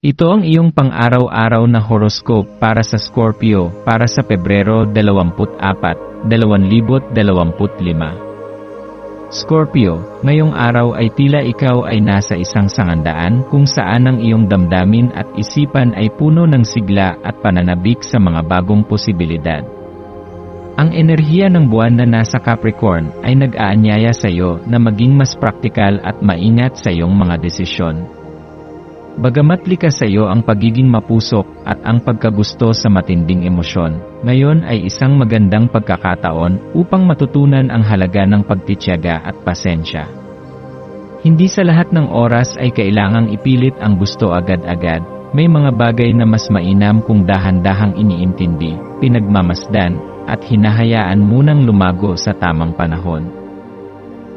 Ito ang iyong pang-araw-araw na horoscope para sa Scorpio para sa Pebrero 24, 2025. Scorpio, ngayong araw ay tila ikaw ay nasa isang sangandaan kung saan ang iyong damdamin at isipan ay puno ng sigla at pananabik sa mga bagong posibilidad. Ang enerhiya ng buwan na nasa Capricorn ay nag-aanyaya sa iyo na maging mas praktikal at maingat sa iyong mga desisyon. Bagamat likas sa iyo ang pagiging mapusok at ang pagkagusto sa matinding emosyon, ngayon ay isang magandang pagkakataon upang matutunan ang halaga ng pagtityaga at pasensya. Hindi sa lahat ng oras ay kailangang ipilit ang gusto agad-agad, may mga bagay na mas mainam kung dahan-dahang iniintindi, pinagmamasdan, at hinahayaan munang lumago sa tamang panahon.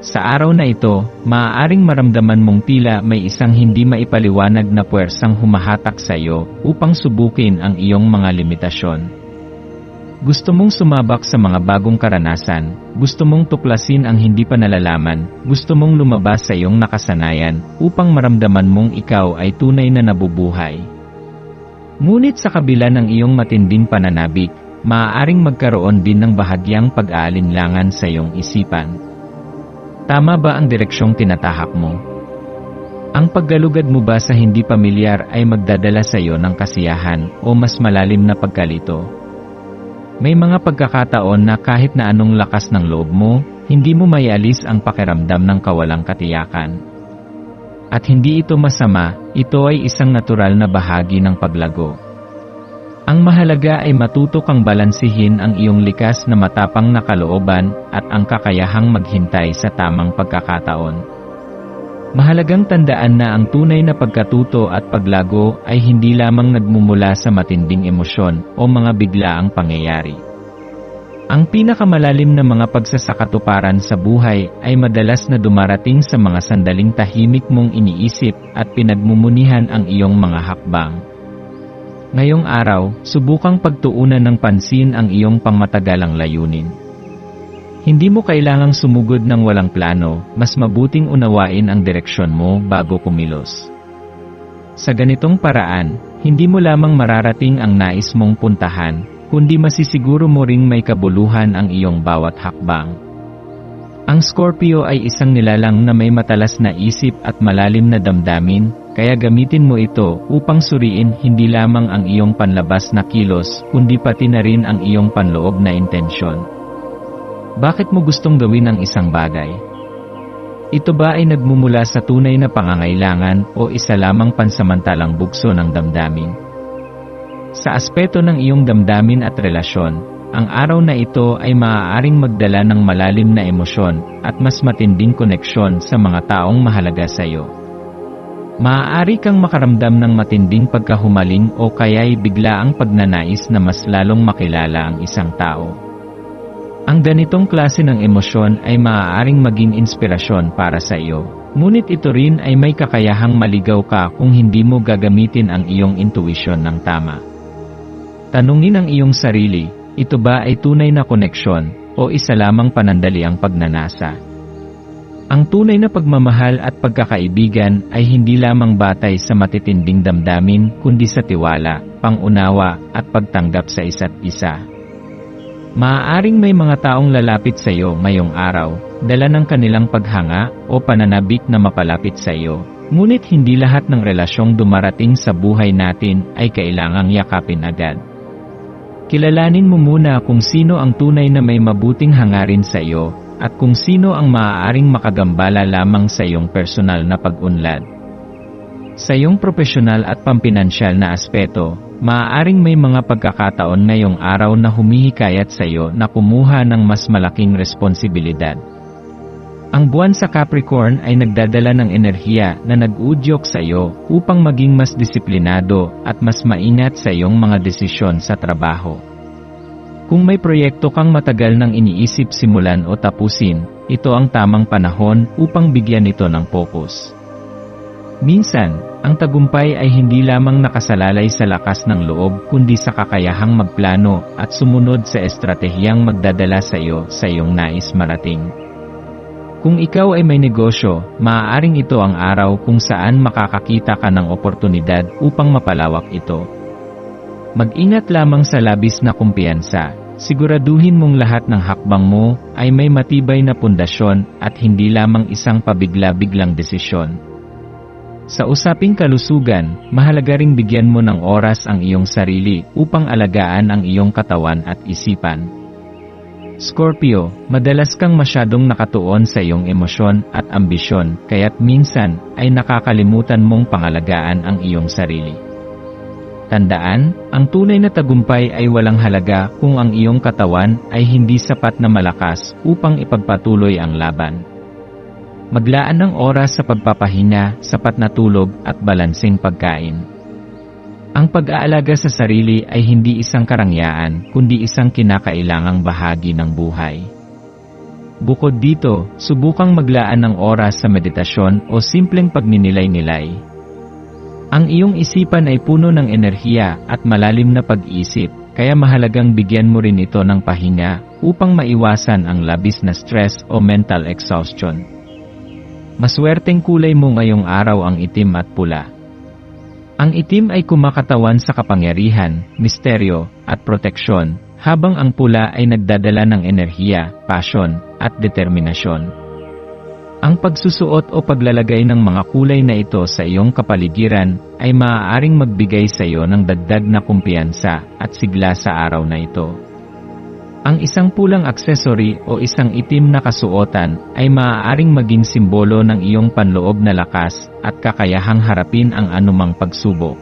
Sa araw na ito, maaaring maramdaman mong tila may isang hindi maipaliwanag na puwersang humahatak sa iyo upang subukin ang iyong mga limitasyon. Gusto mong sumabak sa mga bagong karanasan, gusto mong tuklasin ang hindi pa nalalaman, gusto mong lumabas sa iyong nakasanayan upang maramdaman mong ikaw ay tunay na nabubuhay. Ngunit sa kabila ng iyong matinding pananabik, maaaring magkaroon din ng bahagyang pag-aalinlangan sa iyong isipan. Tama ba ang direksyong tinatahak mo? Ang paggalugad mo ba sa hindi pamilyar ay magdadala sa iyo ng kasiyahan o mas malalim na pagkalito? May mga pagkakataon na kahit na anong lakas ng loob mo, hindi mo mayalis ang pakiramdam ng kawalang katiyakan. At hindi ito masama, ito ay isang natural na bahagi ng paglago. Ang mahalaga ay matuto kang balansihin ang iyong likas na matapang na kalooban at ang kakayahang maghintay sa tamang pagkakataon. Mahalagang tandaan na ang tunay na pagkatuto at paglago ay hindi lamang nagmumula sa matinding emosyon o mga biglaang pangyayari. Ang pinakamalalim na mga pagsasakatuparan sa buhay ay madalas na dumarating sa mga sandaling tahimik mong iniisip at pinagmumunihan ang iyong mga hakbang. Ngayong araw, subukang pagtuunan ng pansin ang iyong pangmatagalang layunin. Hindi mo kailangang sumugod ng walang plano, mas mabuting unawain ang direksyon mo bago kumilos. Sa ganitong paraan, hindi mo lamang mararating ang nais mong puntahan, kundi masisiguro mo ring may kabuluhan ang iyong bawat hakbang. Ang Scorpio ay isang nilalang na may matalas na isip at malalim na damdamin, kaya gamitin mo ito upang suriin hindi lamang ang iyong panlabas na kilos, kundi pati na rin ang iyong panloob na intensyon. Bakit mo gustong gawin ang isang bagay? Ito ba ay nagmumula sa tunay na pangangailangan o isa lamang pansamantalang bugso ng damdamin? Sa aspeto ng iyong damdamin at relasyon, ang araw na ito ay maaaring magdala ng malalim na emosyon at mas matinding koneksyon sa mga taong mahalaga sa iyo. Maaari kang makaramdam ng matinding pagkahumaling o kaya'y bigla ang pagnanais na mas lalong makilala ang isang tao. Ang ganitong klase ng emosyon ay maaaring maging inspirasyon para sa iyo, ngunit ito rin ay may kakayahang maligaw ka kung hindi mo gagamitin ang iyong intuisyon ng tama. Tanungin ang iyong sarili, ito ba ay tunay na koneksyon o isa lamang panandali ang pagnanasa? Ang tunay na pagmamahal at pagkakaibigan ay hindi lamang batay sa matitinding damdamin kundi sa tiwala, pangunawa, at pagtanggap sa isa't isa. Maaaring may mga taong lalapit sa iyo ngayong araw, dala ng kanilang paghanga o pananabik na mapalapit sa iyo, ngunit hindi lahat ng relasyong dumarating sa buhay natin ay kailangang yakapin agad. Kilalanin mo muna kung sino ang tunay na may mabuting hangarin sa iyo at kung sino ang maaaring makagambala lamang sa iyong personal na pag-unlad. Sa iyong profesional at pampinansyal na aspeto, maaaring may mga pagkakataon ngayong araw na humihikayat sa iyo na kumuha ng mas malaking responsibilidad. Ang buwan sa Capricorn ay nagdadala ng enerhiya na nag-udyok sa iyo upang maging mas disiplinado at mas maingat sa iyong mga desisyon sa trabaho. Kung may proyekto kang matagal nang iniisip simulan o tapusin, ito ang tamang panahon upang bigyan ito ng focus. Minsan, ang tagumpay ay hindi lamang nakasalalay sa lakas ng loob kundi sa kakayahang magplano at sumunod sa estratehiyang magdadala sa iyo sa iyong nais marating. Kung ikaw ay may negosyo, maaaring ito ang araw kung saan makakakita ka ng oportunidad upang mapalawak ito. Mag-ingat lamang sa labis na kumpiyansa. Siguraduhin mong lahat ng hakbang mo ay may matibay na pundasyon at hindi lamang isang pabigla-biglang desisyon. Sa usaping kalusugan, mahalaga ring bigyan mo ng oras ang iyong sarili upang alagaan ang iyong katawan at isipan. Scorpio, madalas kang masyadong nakatuon sa iyong emosyon at ambisyon, kaya't minsan ay nakakalimutan mong pangalagaan ang iyong sarili. Tandaan, ang tunay na tagumpay ay walang halaga kung ang iyong katawan ay hindi sapat na malakas upang ipagpatuloy ang laban. Maglaan ng oras sa pagpapahinga, sapat na tulog at balansing pagkain. Ang pag-aalaga sa sarili ay hindi isang karangyaan, kundi isang kinakailangang bahagi ng buhay. Bukod dito, subukang maglaan ng oras sa meditasyon o simpleng pagninilay-nilay. Ang iyong isipan ay puno ng enerhiya at malalim na pag-isip, kaya mahalagang bigyan mo rin ito ng pahinga upang maiwasan ang labis na stress o mental exhaustion. Maswerteng kulay mo ngayong araw ang itim at pula. Ang itim ay kumakatawan sa kapangyarihan, misteryo, at proteksyon, habang ang pula ay nagdadala ng enerhiya, passion, at determinasyon. Ang pagsusuot o paglalagay ng mga kulay na ito sa iyong kapaligiran ay maaaring magbigay sa iyo ng dagdag na kumpiyansa at sigla sa araw na ito. Ang isang pulang aksesori o isang itim na kasuotan ay maaaring maging simbolo ng iyong panloob na lakas at kakayahang harapin ang anumang pagsubok.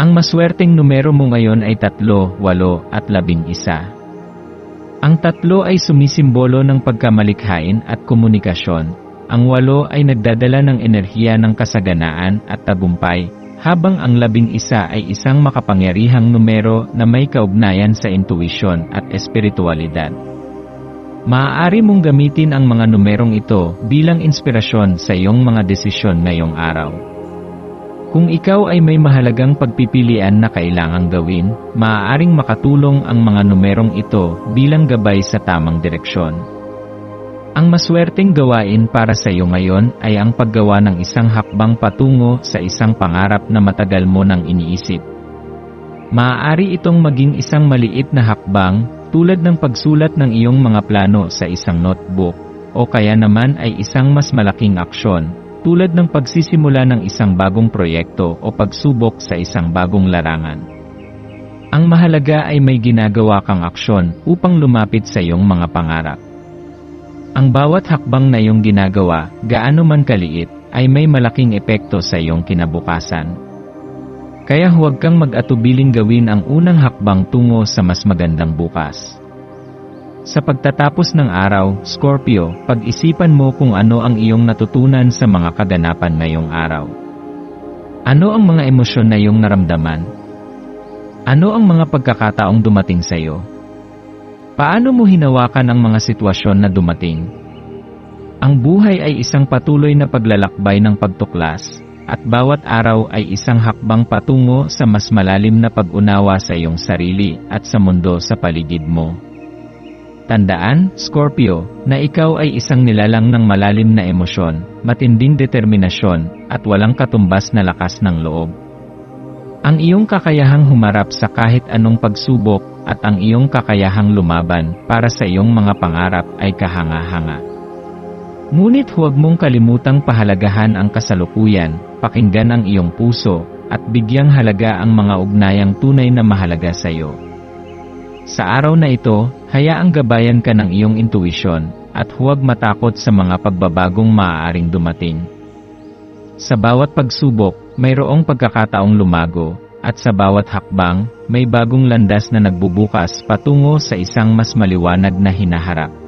Ang maswerteng numero mo ngayon ay 3, 8 at 11. Ang tatlo ay sumisimbolo ng pagkamalikhain at komunikasyon. Ang walo ay nagdadala ng enerhiya ng kasaganaan at tagumpay habang ang labing isa ay isang makapangyarihang numero na may kaugnayan sa intuisyon at espiritualidad. Maaari mong gamitin ang mga numerong ito bilang inspirasyon sa iyong mga desisyon ngayong araw. Kung ikaw ay may mahalagang pagpipilian na kailangang gawin, maaaring makatulong ang mga numerong ito bilang gabay sa tamang direksyon. Ang maswerteng gawain para sa iyo ngayon ay ang paggawa ng isang hakbang patungo sa isang pangarap na matagal mo nang iniisip. Maaari itong maging isang maliit na hakbang tulad ng pagsulat ng iyong mga plano sa isang notebook o kaya naman ay isang mas malaking aksyon tulad ng pagsisimula ng isang bagong proyekto o pagsubok sa isang bagong larangan. Ang mahalaga ay may ginagawa kang aksyon upang lumapit sa iyong mga pangarap. Ang bawat hakbang na iyong ginagawa, gaano man kaliit, ay may malaking epekto sa iyong kinabukasan. Kaya huwag kang mag-atubiling gawin ang unang hakbang tungo sa mas magandang bukas. Sa pagtatapos ng araw, Scorpio, pag-isipan mo kung ano ang iyong natutunan sa mga kaganapan ngayong araw. Ano ang mga emosyon na iyong naramdaman? Ano ang mga pagkakataong dumating sa iyo? Paano mo hinawakan ang mga sitwasyon na dumating? Ang buhay ay isang patuloy na paglalakbay ng pagtuklas, at bawat araw ay isang hakbang patungo sa mas malalim na pag-unawa sa iyong sarili at sa mundo sa paligid mo. Tandaan, Scorpio, na ikaw ay isang nilalang ng malalim na emosyon, matinding determinasyon, at walang katumbas na lakas ng loob. Ang iyong kakayahang humarap sa kahit anong pagsubok at ang iyong kakayahang lumaban para sa iyong mga pangarap ay kahanga-hanga. Ngunit huwag mong kalimutang pahalagahan ang kasalukuyan, pakinggan ang iyong puso, at bigyang halaga ang mga ugnayang tunay na mahalaga sa iyo. Sa araw na ito, hayaang gabayan ka ng iyong intuisyon, at huwag matakot sa mga pagbabagong maaaring dumating. Sa bawat pagsubok, mayroong pagkakataong lumago, at sa bawat hakbang, may bagong landas na nagbubukas patungo sa isang mas maliwanag na hinaharap.